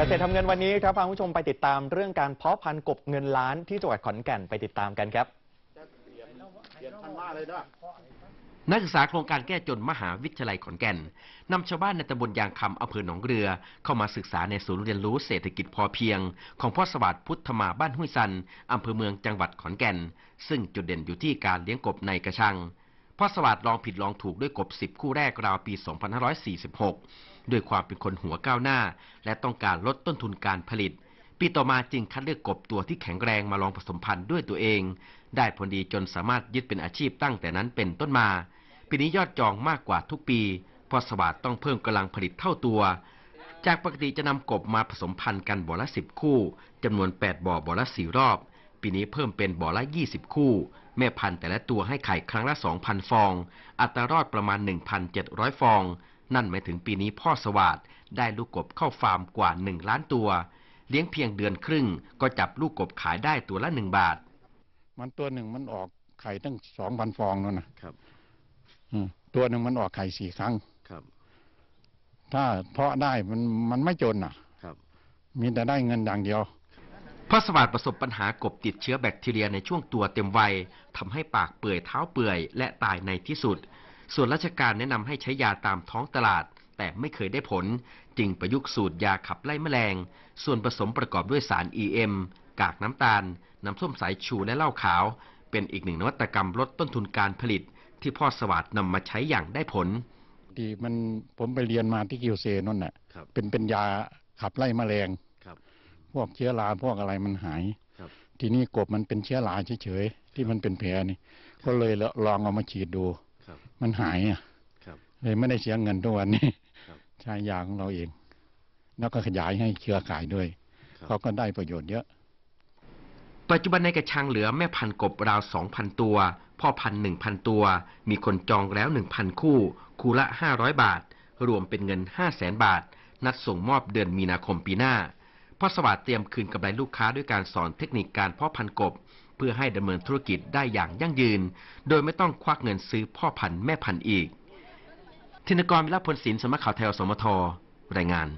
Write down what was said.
เกษตรทำเงินวันนี้ครับพาคุณผู้ชมไปติดตามเรื่องการเพาะพันธุ์กบเงินล้านที่จังหวัดขอนแก่นไปติดตามกันครับนักศึกษาโครงการแก้จนมหาวิทยาลัยขอนแก่นนำชาวบ้านในตำบลยางคำอำเภอหนองเรือ เข้ามาศึกษาในศูนย์เรียนรู้เศรษฐกิจพอเพียง ของพ่อสวัสดิ์พุทธมาบ้านห้วยซันอำเภอเมืองจังหวัดขอนแก่น ซึ่งจุดเด่นอยู่ที่การเลี้ยงกบในกระชัง พ่อสวัสดิ์ลองผิดลองถูกด้วยกบ10คู่แรกราวปี 2546 ด้วยความเป็นคนหัวก้าวหน้า และต้องการลดต้นทุนการผลิต ปีต่อมาจึงคัดเลือกกบตัวที่แข็งแรงมาลองผสมพันธุ์ด้วยตัวเอง ได้ผลดีจนสามารถยึดเป็นอาชีพตั้งแต่นั้นเป็นต้นมา ปีนี้ยอดจองมากกว่าทุกปีเพราะสวัสดิ์ต้องเพิ่มกำลังผลิตเท่าตัว จากปกติจะนำกบมาผสมพันธุ์กันบ่อละ10คู่จำนวน 8 บ่อบ่อละ4รอบ ปีนี้เพิ่มเป็นบ่อละ 20 คู่ แม่พันธุ์แต่ละตัวให้ไข่ครั้งละ 2,000 ฟอง อัตรารอดประมาณ 1,700 ฟอง นั่นหมายถึงปีนี้พ่อสวัสดิ์ได้ลูกกบเข้าฟาร์มกว่า 1 ล้านตัว เลี้ยงเพียงเดือนครึ่ง ก็จับลูกกบขายได้ตัวละ 1 บาท มันตัวหนึ่งมันออกไข่ตั้งสองพันฟองนั่นนะครับอืมตัวหนึ่งมันออกไข่สี่ครั้งครับ ถ้าเพาะได้มันมันไม่จนอะ ครับ มีแต่ได้เงินอย่างเดียว พ่อสวัสดิ์ประสบปัญหากบติดเชื้อแบคทีเรียในช่วงตัวเต็มวัยทำให้ปากเปื่อยเท้าเปื่อยและตายในที่สุด ส่วนราชการแนะนำให้ใช้ยาตามท้องตลาด แต่ไม่เคยได้ผล จึงประยุกต์สูตรยาขับไล่แมลง ส่วนผสมประกอบด้วยสาร EM กากน้ำตาล น้ำส้มสายชูและเหล้าขาว เป็นอีกหนึ่งนวัตกรรมลดต้นทุนการผลิต ที่พ่อสวัสดิ์นำมาใช้อย่างได้ผลที่มันผมไปเรียนมาที่กิวเซนั่นแหละครับเป็นเป็นยาขับไล่แมลงครับ พวกเชื้อราพวกอะไรมันหายครับทีนี้กบมันเป็นเชื้อราเฉยๆที่มันเป็นแผลนี่ ก็เลยลองเอามาฉีดดูครับมันหายอะครับเลยไม่ได้เสียเงินทุกวันนี้ครับใช้ยาของเราเอง แล้วก็ขยายให้เครือข่ายด้วยครับเขาก็ได้ประโยชน์เยอะ ปัจจุบันในกระชังเหลือแม่พันธุ์กบราว2,000ตัว พ่อพันธุ์1,000ตัว มีคนจองแล้ว1,000คู่ คู่ละ500บาท รวมเป็นเงิน500,000บาท นัดส่งมอบเดือนมีนาคมปีหน้า พ่อสวัสดิ์เตรียมคืนกำไรลูกค้าด้วยการสอนเทคนิคการเพาะพันธุ์กบ เพื่อให้ดำเนินธุรกิจได้อย่างยั่งยืน โดยไม่ต้องควักเงินซื้อพ่อพันธุ์แม่พันธุ์อีก ธินกรวิลาพลศิลป์สำนักข่าวไทยอสมทรายงาน